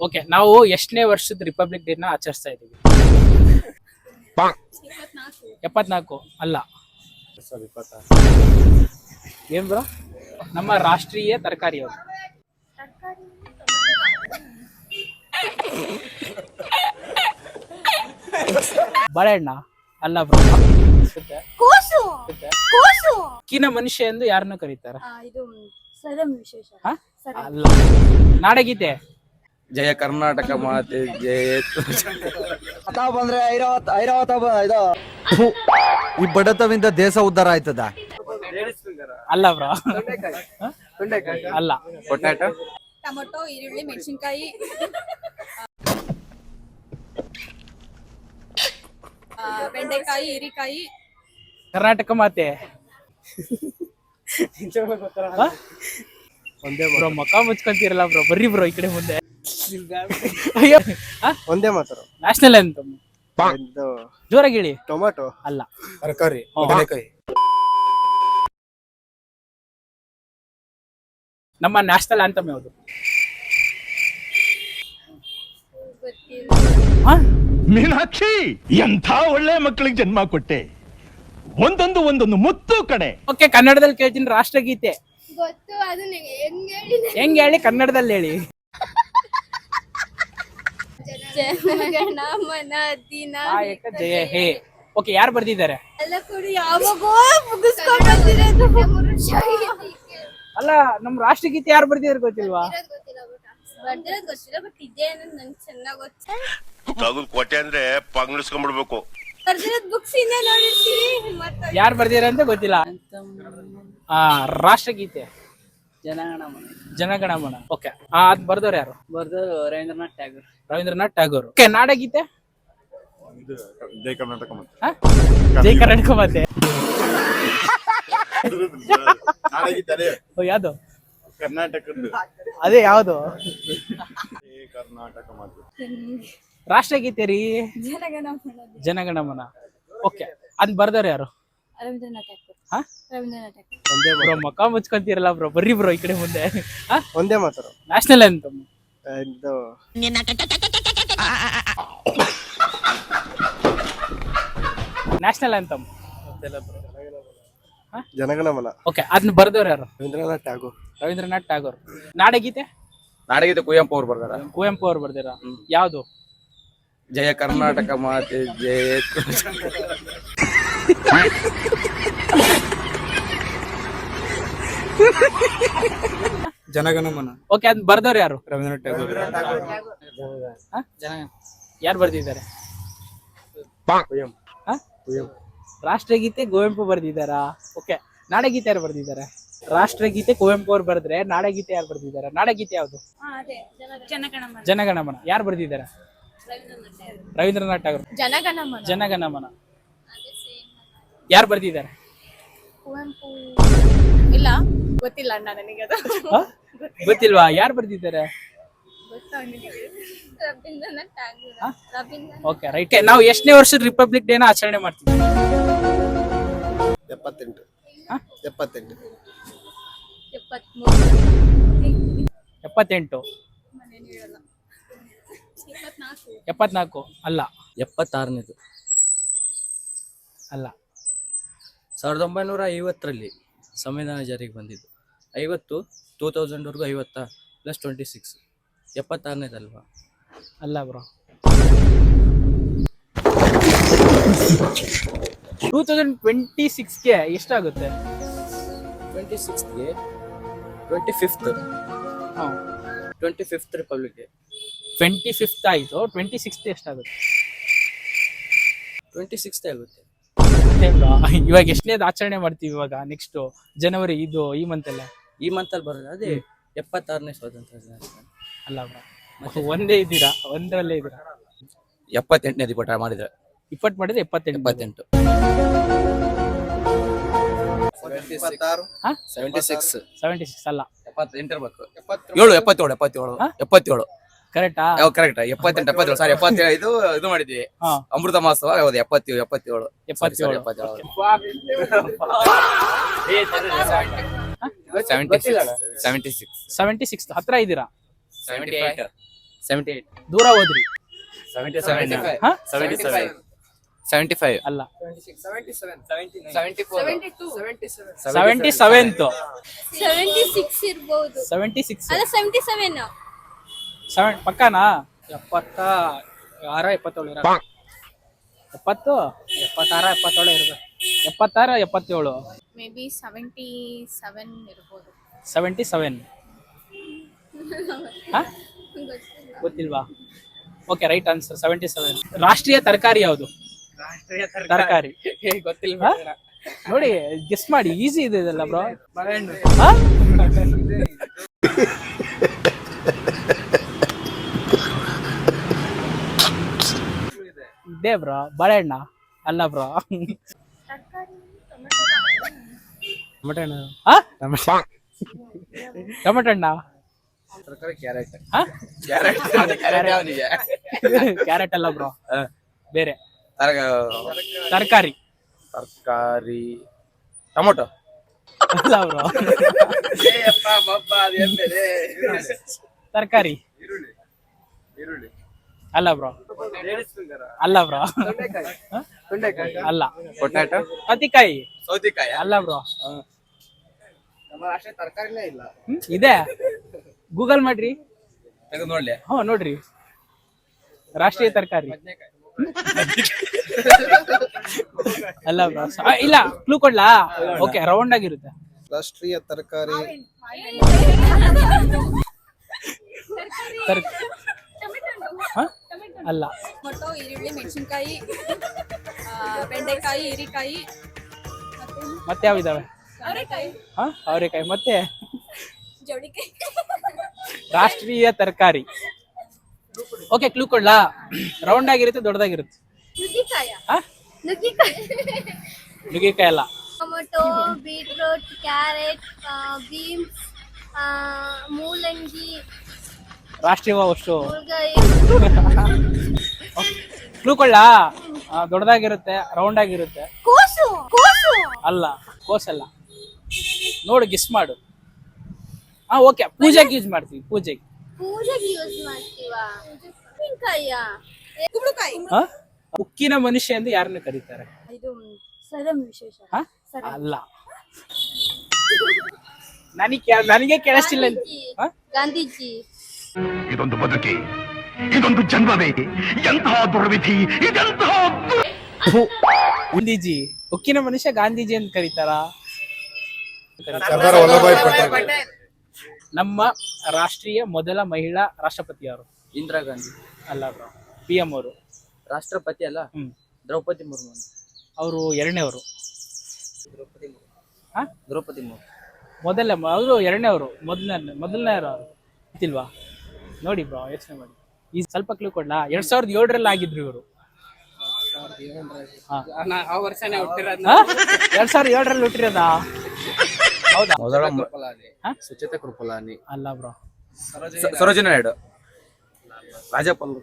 Okay ನಾವು ಎಷ್ಟನೇ ವರ್ಷದ ರಿಪಬ್ಲಿಕ್ ಡೇನ ಆಚರಿಸ್ತಾ ಇದೀವಿ ಎಪ್ಪತ್ನಾಲ್ಕು. ಅಲ್ಲ. ಏನ್ ಬ್ರೋ? ನಮ್ಮ ರಾಷ್ಟ್ರೀಯ ತರಕಾರಿ ಅವರು. ಬಾಳೆಹಣ್ಣ. ಅಲ್ಲ ಬ್ರೋ. ಕೂಸು. ಕೂಸು. ಕಿನ ಮನುಷ್ಯ ಎಂದು ಯಾರನ್ನು ಕರೀತಾರೆ. ಅಲ್ಲ. ನಾಡಗೀತೆ. ಜಯ ಕರ್ನಾಟಕ ಮಾತೆ ಜಯ ಬಂದ್ರೆ ಐರಾವತ್ ಐರಾವತ ಇದು. ಈ ಬಡತವಿಂದ ದೇಶ ಉದ್ಧಾರ ಆಯ್ತದ? ಅಲ್ಲ ಬ್ರೋ. ಅಲ್ಲ. ಪೊಟ್ಯಾಟೊ ಟೊಮೊಟೊ ಈರುಳ್ಳಿ ಮೆಣಸಿನ್ಕಾಯಿ. ಆ, ಬೆಂಡೆಕಾಯಿ ಹೀರಿಕಾಯಿ. ಕರ್ನಾಟಕ ಮಾತೆ. ಬ್ರೋ ಮಕ ಮುಚ್ಕೊಂತೀರಲ್ಲ ಬ್ರೋ ಬರ್ರಿ ಬ್ರೋ ಈ ಕಡೆ ಮುಂದೆ. ಅಯ್ಯೋ. ಒಂದೇ ಮಾತ್ರ ನ್ಯಾಷನಲ್ ಇದು ಜೋರಾಗಿ ಹೇಳಿ. ಟೊಮ್ಯಾಟೋ. ಅಲ್ಲ. ತರಕಾರಿ. ಬದನೆಕಾಯಿ. ನಮ್ಮ ನ್ಯಾಷನಲ್ ಆಂಥಮ್ ಯಾವುದು? ಹಾ? ಮೀನಾಕ್ಷಿ ಎಂಥ ಒಳ್ಳೆ ಮಕ್ಕಳಿಗೆ ಜನ್ಮ ಕೊಟ್ಟೆ? ಒಂದೊಂದು ಒಂದೊಂದು ಮುತ್ತು ಕಡೆ ಓಕೆ ಕನ್ನಡದಲ್ಲಿ ಕೇಳ್ತೀನಿ ರಾಷ್ಟ್ರಗೀತೆ. ಗೊತ್ತು ಅದನ್ನ ಹೆಂಗ್ ಹೇಳಿದೆ? ಹೆಂಗ್ ಹೇಳಿ? ಕನ್ನಡದಲ್ಲಿ ಹೇಳಿ. ಮನ ದಿನ ಜಯ. ಹೇ ಓಕೆ ಯಾರು ಬರ್ದಿದ್ದಾರೆ? ಎಲ್ಲ ಕೂಡ ಯಾವಾಗೋ ಮುಗಿಸ್ಕೊಂಡ್ ಬಂದಿರೋದು ಅಲ್ಲ ನಮ್ ರಾಷ್ಟ್ರಗೀತೆ ಯಾರು ಬರ್ದಿದ್ದಾರೆ ಗೊತ್ತಿಲ್ವಾ? ಬರ್ದಿರೋದು ಗೊತ್ತಿಲ್ಲ ಬಟ್ ಇದೆ ಅನ್ನೋದು ನಂಗೆ ಚೆನ್ನಾಗ್ ಗೊತ್ತು. ತಗದ್ ಕೊಟ್ಟೆ ಅಂದ್ರೆ ಪಂಗ್ಳಿಸ್ಕೊಂಡ್ಬಿಡ್ಬೇಕು ಬರ್ದಿರೋದು ಬುಕ್ಸ್ ಇಂದ ನೋಡಿರ್ತೀವಿ ಮತ್ತೆ ಯಾರು ಬರ್ದಿದ್ದಾರೆ ಅಂತ ಗೊತ್ತಿಲ್ಲ. ಆ ರಾಷ್ಟ್ರಗೀತೆ. ಜನಗಣಮನ. ಜನಗಣಮನ. ಓಕೆ ಅದ್ ಬರ್ದವ್ರು ಯಾರು? ಬರ್ದವರು ರವೀಂದ್ರನಾಥ್ ಟ್ಯಾಗೂರ್. ರವೀಂದ್ರನಾಥ್ ಟ್ಯಾಗೋರ್. ಓಕೆ ನಾಡಗೀತೆ? ಜೈ ಕರ್ನಾಟಕ ಮತ್ತೆ? ಜೈ ಕರ್ನಾಟಕ ಮತ್ತೆ. ಓ, ಯಾವ್ದು? ಕರ್ನಾಟಕದ್ದು. ಅದೇ ಯಾವ್ದು? ರಾಷ್ಟ್ರ ಕರ್ನಾಟಕ ಮಾತೆ ರಾಷ್ಟ್ರಗೀತೆ ರೀ ಜನಗಣ ಮನ ಜನಗಣಮನ. ಓಕೆ ಅದ್ ಬರ್ದವ್ರು ಯಾರು? ರವೀಂದ್ರನಾಥ್ ಟ್ಯಾಗೂರ್. ಹಾ? ರವೀಂದ್ರನಾಥ್ ಒಂದೇ ಬ್ರೋ ಮಕ ಮುಚ್ಕೊಂತೀರಲ್ಲ ಬ್ರೋ ಬರ್ರಿ ಬ್ರೋ ಈ ಕಡೆ ಮುಂದೆ. ಒಂದೇ ಮಾತ್ರ ನ್ಯಾಷನಲ್ ಅಂತ ಇದು. ನ್ಯಾಷನಲ್ ಅಂತಮ್ ಜನಗಣಮನ ಓಕೆ ಅದನ್ನ ಬರ್ದವ್ರು ಯಾರು? ರವೀಂದ್ರನಾಥ್ ಟ್ಯಾಗೋರ್. ರವೀಂದ್ರನಾಥ್ ಟಾಗೋರ್ ನಾಡಗೀತೆ? ನಾಡಗೀತೆ ಕುವೆಂಪು ಅವ್ರು ಬರ್ದಾರ. ಕುವೆಂಪು ಅವ್ರು ಬರ್ದಿರ? ಯಾವ್ದು? ಜಯ ಕರ್ನಾಟಕ ಮಾತೆ ಜಯ ಜನಗಣಮನ. ಓಕೆ ಅದ್ ಬರ್ದವ್ರು ಯಾರು? ರವೀಂದ್ರನಾಥ್ ಟ್ಯಾಗೋರ್ ಜನ ಯಾರು ಬರ್ದಿದ್ದಾರೆ. ಹ? ರಾಷ್ಟ್ರಗೀತೆ ಕುವೆಂಪು ಬರ್ದಿದ್ದಾರಾ? ಓಕೆ ನಾಡಗೀತೆ ಯಾರು ಬರ್ದಿದ್ದಾರೆ? ರಾಷ್ಟ್ರಗೀತೆ ಕುವೆಂಪು ಅವ್ರು ಬರೆದ್ರೆ ನಾಡಗೀತೆ ಯಾರು ಬರ್ದಿದ್ದಾರೆ? ನಾಡಗೀತೆ ಯಾವುದು? ಅದೇ ಜನಗಣ ಮನ ಜನಗಣಮನ. ಯಾರು ಬರ್ದಿದ್ದಾರೆ? ರವೀಂದ್ರನಾಥ್ ಠಾಗೂರ್. ಜನಗಣಮನ. ಜನಗಣಮನ. ಯಾರು ಬರ್ದಿದ್ದಾರೆ? ಕುವೆಂಪು ಇಲ್ಲ. ಗೊತ್ತಿಲ್ಲ ಅಣ್ಣ ನನಗೆ ಅದು? ಗೊತ್ತಿಲ್ವಾ? ಯಾರು ಬರ್ದಿದ್ದಾರೆ? ಓಕೆ ರೈಟ್ ನಾವು ಎಷ್ಟನೇ ವರ್ಷದ ರಿಪಬ್ಲಿಕ್ ಡೇನ ಆಚರಣೆ ಮಾಡ್ತೀವಿ? ಎಪ್ಪತ್ತೆಂಟು? ಎಪ್ಪತ್ತೆಂಟು. ಎಪ್ಪತ್ತೆಂಟು. ಎಪ್ಪತ್ನಾಲ್ಕು ಅಲ್ಲ. ಎಪ್ಪತ್ತಾರನೇದು. ಅಲ್ಲ. ಸಾವಿರದ ಒಂಬೈನೂರ ಐವತ್ತರಲ್ಲಿ ಸಂವಿಧಾನ ಜಾರಿಗೆ ಬಂದಿದ್ದು. ಐವತ್ತು ಟೂ ತೌಸಂಡ್ವರೆಗೂ ಐವತ್ತಾ ಪ್ಲಸ್ ಟ್ವೆಂಟಿ ಸಿಕ್ಸ್ ಎಪ್ಪತ್ತಾರನೇದಲ್ವಾ ಅಲ್ಲ ಬ್ರೋ. ಟೂ ತೌಸಂಡ್ ಟ್ವೆಂಟಿ ಸಿಕ್ಸ್ಗೆ ಎಷ್ಟಾಗುತ್ತೆ? ಟ್ವೆಂಟಿ ಸಿಕ್ಸ್ಗೆ ಟ್ವೆಂಟಿ ಫಿಫ್ತ್ ಹಾಂ. Twenty fifth Republic Day twenty fifth ಆಯಿತು ಟ್ವೆಂಟಿ ಸಿಕ್ಸ್ತ್ ಎಷ್ಟಾಗುತ್ತೆ ಟ್ವೆಂಟಿ ಸಿಕ್ಸ್ತ್ ಆಗುತ್ತೆ ಇವಾಗ ಎಷ್ಟನೇದು ಆಚರಣೆ ಮಾಡ್ತೀವಿ ಇವಾಗ ನೆಕ್ಸ್ಟು ಜನವರಿ ಇದು ಈ ಮಂತಲ್ಲೇ ಈ ಮಂತಲ್ಲಿ ಬರೋದು ಅದೇ ಎಪ್ಪತ್ತಾರನೇ ಸ್ವಾತಂತ್ರ್ಯ ದಿನಾಚರಣೆ. ಅಲ್ಲ ಬ್ರೋ. ಒಂದೇ ಇದ್ದೀರಾ? ಒಂದರಲ್ಲೇ ಇದ್ದೀರಾ? ಎಪ್ಪತ್ತೆಂಟನೇ ದಿಪಟ ಮಾಡಿದ್ರೆ. ಇಪ್ಪತ್ತು ಮಾಡಿದ್ರೆ ಎಪ್ಪತ್ತೆಂಟು. ಎಪ್ಪತ್ತೆಂಟು. ಇಪ್ಪತ್ತಾರು ಸೆವೆಂಟಿ ಸಿಕ್ಸ್ ಸೆವೆಂಟಿ ಸಿಕ್ಸ್ ಅಲ್ಲ ಎಪ್ಪತ್ತೆಂಟಿರ್ಬೇಕು ಏಳು ಎಪ್ಪತ್ತೇಳು ಎಪ್ಪತ್ತೇಳು? ಎಪ್ಪತ್ತೇಳು. ಕರೆಕ್ಟಾ ಕರೆಕ್ಟ್ ಎಪ್ಪತ್ತೆಂಟು ಎಪ್ಪತ್ತೇಳು. ಸಾರಿ ಎಪ್ಪತ್ತೇಳು ಇದು ಇದು ಮಾಡಿದ್ವಿ ಅಮೃತ ಮಹೋತ್ಸವ ಹೌದು ಎಪ್ಪತ್ತೇಳು ಎಪ್ಪತ್ತೇಳು. ಎಪ್ಪತ್ತೇಳು. ಎಪ್ಪತ್ತೇಳು. Seventy seventy six seventy six ಹತ್ರ ಇದ್ದೀರಾ ಸೆವೆಂಟಿ ಏಟ್ ಸೆವೆಂಟಿ ಏಟ್ ದೂರ ಹೋದ್ರಿ. ಸೆವೆಂಟಿ ಸೆವೆನ್ ಹಾ? ಸೆವೆಂಟಿ ಸೆವೆಂಟಿ ಫೈವ್ ಅಲ್ಲ ಸೆವೆಂಟಿ ಸೆವೆಂತ್ ಸೆವೆಂಟಿ ಸಿಕ್ಸ್ ಇರ್ಬೋದು. ಸೆವೆಂಟಿ ಸಿಕ್ಸ್ ಅಲ್ಲ ಸೆವೆಂಟಿ ಸೆವೆನ್ ಸೆವೆನ್ ಪಕ್ಕನಾ? ಎಪ್ಪತ್ತ ಆರ ಎಪ್ಪತ್ತೇಳು ಎಪ್ಪತ್ತು? ಎಪ್ಪತ್ತಾರ ಎಪ್ಪತ್ತೇಳು ಇರ್ಬೇಕು. ಎಪ್ಪತ್ತಾರ ಎಪ್ಪತ್ತೇಳು? ಮೇ ಬಿ ಸೆವೆಂಟಿ ಸೆವೆನ್ ಇರ್ಬೋದು. ಸೆವೆಂಟಿ ಸೆವೆನ್ ಗೊತ್ತಿಲ್ವಾ? Okay right answer seventy seven ರಾಷ್ಟ್ರೀಯ ತರಕಾರಿ ಯಾವುದು? ತರಕಾರಿ. ಗೊತ್ತಿಲ್ವಾ ನೋಡಿ ಗೆಸ್ ಮಾಡಿ ಈಸಿ ಇದೆ ಇದೆಲ್ಲ ಬ್ರೋ ಇದೆ ಬ್ರೋ ಬಾಳೆಹಣ್ಣ ಅಲ್ಲ ಬ್ರೋ ಟೊಮೆಟೊ ಹಾ ಟೊಮೆಟೊ. ಹಣ್ಣ? ಕ್ಯಾರೆಟ್. ಹಾ ಕ್ಯಾರೆಟ್. ಯಾವನಿಗೆ ಕ್ಯಾರೆಟ್. ಅಲ್ಲ ಬ್ರೋ. ಬೇರೆ. ತರಕಾರಿ ತರಕಾರಿ. ತರಕಾರಿ. ಟೊಮೊಟೊ. ಅಲ್ಲ ಬ್ರೋ? ತರಕಾರಿ. ಅಲ್ಲ ಬ್ರೋ ಅಲ್ಲ ಬ್ರೋ ಅಲ್ಲ. ಪೊಟ್ಯಾಟೊ ಸೌತಿಕಾಯಿ. ಸೌತಿಕಾಯಿ. ಅಲ್ಲ ಬ್ರೋ ತರಕಾರಿನೇ ಇಲ್ಲ. ಇದೆ. ಗೂಗಲ್ ಮಾಡ್ರಿ. ನೋಡ್ಲಿ. ಹಾ ನೋಡ್ರಿ. ರಾಷ್ಟ್ರೀಯ ತರಕಾರಿ. ಅಲ್ಲ ಬ್ರೋ ಇಲ್ಲ ಕ್ಲೂ ಕೊಡ್ಲಾ? ಓಕೆ ರೌಂಡ್ ಆಗಿರುತ್ತೆ. ರಾಷ್ಟ್ರೀಯ ತರಕಾರಿ. ಹಾ ಹ? ಅಲ್ಲ. ಟೊಮೊಟೊ ಈರುಳ್ಳಿ ಮೆಣಸಿನ್ಕಾಯಿ ಬೆಂಡೆಕಾಯಿ ಹೀರಿಕಾಯಿ ಮತ್ತೆ ಯಾವ ಇದಾವೆ ಅವರೆಕಾಯಿ. ಹಾ ಅವರೆಕಾಯಿ. ಮತ್ತೆ? ರಾಷ್ಟ್ರೀಯ ತರಕಾರಿ. Okay clue ಕೊಡ್ಲಾ? ರೌಂಡ್ ಆಗಿರುತ್ತೆ ದೊಡ್ಡದಾಗಿರುತ್ತೆ. ನುಗ್ಗೆಕಾಯಿ. ಅಲ್ಲ. ಟೊಮೊಟೊ ಬೀಟ್ರೂಟ್ ಕ್ಯಾರೆಟ್ ಬೀನ್ಸ್ ಮೂಲಂಗಿ ರಾಷ್ಟ್ರೀಯ ವಸ್ತು ಮುಳ್ಗಾಯಿ ಕ್ಲೂ ಕೊಡ್ಲಾ? ದೊಡ್ಡದಾಗಿರುತ್ತೆ ರೌಂಡ್ ಆಗಿರುತ್ತೆ. ಕೋಸು ಕೋಸು. ಅಲ್ಲ ಕೋಸಲ್ಲ. ನೋಡು ಗಿಸ್ ಮಾಡು. ಹಾ ಓಕೆ ಪೂಜೆಗೆ ಯೂಸ್ ಮಾಡ್ತೀವಿ ಪೂಜೆಗೆ. ಪೂಜೆಗೆ ಯೂಸ್ ಮಾಡ್ತೀವಾ? ಉಪ್ಪಿನಕಾಯಿಯ ಕುಂಬಳಕಾಯಿ. ಹಾ ಉಕ್ಕಿನ ಮನುಷ್ಯ ಎಂದು ಯಾರನ್ನ ಕರೀತಾರೆ? ಇದು ಸರಂ ವಿಶೇಷ. ಹಾ ಅಲ್ಲ. ನನಗೆ ನನಗೆ ಕೇಳಿಸ್ತಿಲ್ಲ ಅಂತ. ಹಾ? ಗಾಂಧೀಜಿ. ಇದೊಂದು ಬದುಕಿ ಇದೊಂದು ಜನ್ಮವೇ ಎಂತಹ ದುರ್ವಿಧಿ ಇದೆಂತಹ ಗಾಂಧೀಜಿ ಉಕ್ಕಿನ ಮನುಷ್ಯ ಗಾಂಧೀಜಿ ಅಂತ ಕರೀತಾರ? ಸರ್ದಾರ್ ವಲ್ಲಭಾಯ್ ಪಟೇಲ್. ನಮ್ಮ ರಾಷ್ಟ್ರೀಯ ಮೊದಲ ಮಹಿಳಾ ರಾಷ್ಟ್ರಪತಿ ಅವರು ಇಂದಿರಾ ಗಾಂಧಿ. ಅಲ್ಲ ಬ್ರೋ ಪಿ ಎಂ ಅವರು. ರಾಷ್ಟ್ರಪತಿ ಅಲ್ಲ? ಹ್ಮ್. ದ್ರೌಪದಿ ಮುರ್ಮು ಅವರು ಎರಡನೇವರು ಹಾ? ದ್ರೌಪದಿ ಮುರ್ಮು. ಮೊದಲ ಅವರು ಎರಡನೇವರು ಮೊದಲನೇ ಮೊದಲನೇ ಅವರು ಗೊತ್ತಿಲ್ವಾ? ನೋಡಿ ಬ್ರೋ ಯೋಚನೆ ಮಾಡಿ. ಈ ಸ್ವಲ್ಪ ಕ್ಲೂ ಕೊಡ್ಲಾ? ಎರಡ್ ಸಾವಿರದ ಏಳರಲ್ಲಿ ಆಗಿದ್ರು ಇವರು. ಎರಡ್ ಸಾವಿರದ ಏಳರಲ್ಲಿ. ಹುಟ್ಟಿರೋದಾ? ಹೌದಾ? ಮೊದಲ? ಸುಚಿತ ಕೃಪಲಾನಿ. ಅಲ್ಲ ಬ್ರೋ ಸರೋಜಿನಿ ನಾಯ್ಡು. ರಾಜಪಾಲ್.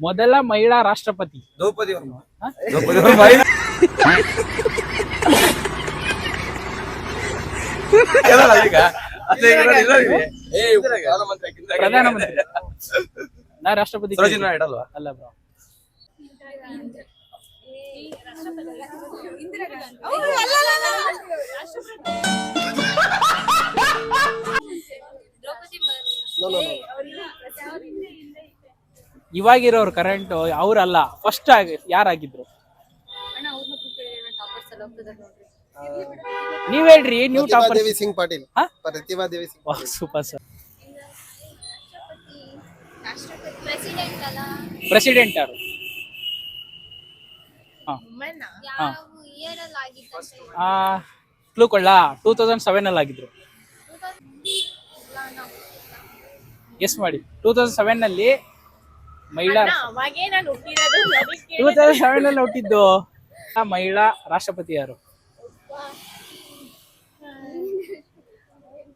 ಮೊದಲ ಮಹಿಳಾ ರಾಷ್ಟ್ರಪತಿ. ದ್ರೌಪದಿ? ದ್ರೌಪದಿ ವರ್ಮ ಈಗ. ಪ್ರಧಾನಮಂತ್ರಿ. ನಾ ರಾಷ್ಟ್ರಪತಿ ಅಲ್ಲ ಬ್ರೋ. ಇವಾಗಿರೋರು ಕರೆಂಟ್ ಅವ್ರಲ್ಲ ಫಸ್ಟ್ ಆಗಿ ಯಾರಾಗಿದ್ರು? ನೀವ್ ಹೇಳ್ರಿ ನೀವು ಟಾಪರ್ ದೇವಿ ಸಿಂಗ್ ಪಾಟೀಲ್. ಹಾ? Pratibha Devi Singh super sir president ಯಾರು? ಹಾ. ಯಾವ ಇಯರ್ ಅಲ್ಲಿ ಆಗಿತ್ತು ಆ ಕ್ಲೂ ಕೊಳ್ಳಾ ಟೂ ತೌಸಂಡ್ ಸೆವೆನ್ ಅಲ್ಲಿ ಆಗಿದ್ರು. ಎಸ್ ಮಾಡಿ. ಟೂ ತೌಸಂಡ್ ಸೆವೆನ್ ಅಲ್ಲಿ ಮಹಿಳಾ ಟೂ ತೌಸಂಡ್ ಸೆವೆನ್ ಅಲ್ಲಿ ಹುಟ್ಟಿದ್ದು ಆ ಮಹಿಳಾ ರಾಷ್ಟ್ರಪತಿ ಯಾರು?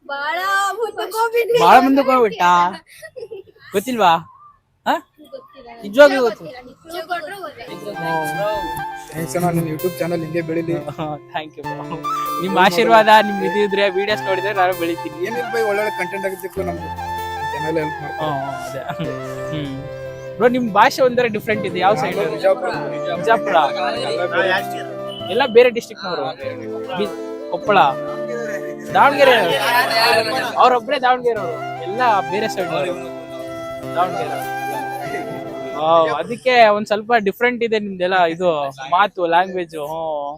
ಬಾಳ. ಬಹಳ ಮುಂದಕ್ಕೆ ಹೋಗ್ಬಿಟ್ಟ ಗೊತ್ತಿಲ್ವಾ? ಹಾ? ನಿಜವಾಗ್ಲೂ ಗೊತ್ತು. ಯೂಟ್ಯೂಬ್ ಚಾನಲ್ ಹಿಂಗೆ ಬೆಳಿಲಿ. ಥ್ಯಾಂಕ್ ಯು ನಿಮ್ಮ ಆಶೀರ್ವಾದ ನಿಮ್ ಇದ್ರೆ ವಿಡಿಯೋಸ್ ನೋಡಿದ್ರೆ ನಾನು ಬೆಳಿತೀನಿ. ಏನಿಲ್ಲ ಬೈ ಒಳ್ಳೊಳ್ಳೆ ಕಂಟೆಂಟ್ ಆಗುತ್ತೆ ನಮ್ಗೆ ಚಾನಲ್ ಹೆಲ್ಪ್ ಮಾಡ್ತಾರೆ ಹ್ಮ್. ಬ್ರೋ ನಿಮ್ ಭಾಷೆ ಒಂದರ ಡಿಫ್ರೆಂಟ್ ಇದೆ. ಯಾವ ಸೈಡ್ ಬಿಜಾಪುರ. ಎಲ್ಲ ಬೇರೆ ಡಿಸ್ಟ್ರಿಕ್ಟ್ನವರು ಕೊಪ್ಪಳ, ದಾವಣಗೆರೆ ಅವ್ರೊಬ್ರೇ ದಾವಣಗೆರೆ ಅವರು ಎಲ್ಲ ಬೇರೆ ಸೈಡ್ ದಾವಣಗೆರೆ ಅದಕ್ಕೆ ಒಂದ್ ಸ್ವಲ್ಪ ಡಿಫ್ರೆಂಟ್ ಇದೆ ನಿಮ್ದೆಲ್ಲ ಇದು ಮಾತು ಲ್ಯಾಂಗ್ವೇಜ್ ಹ್ಮ್.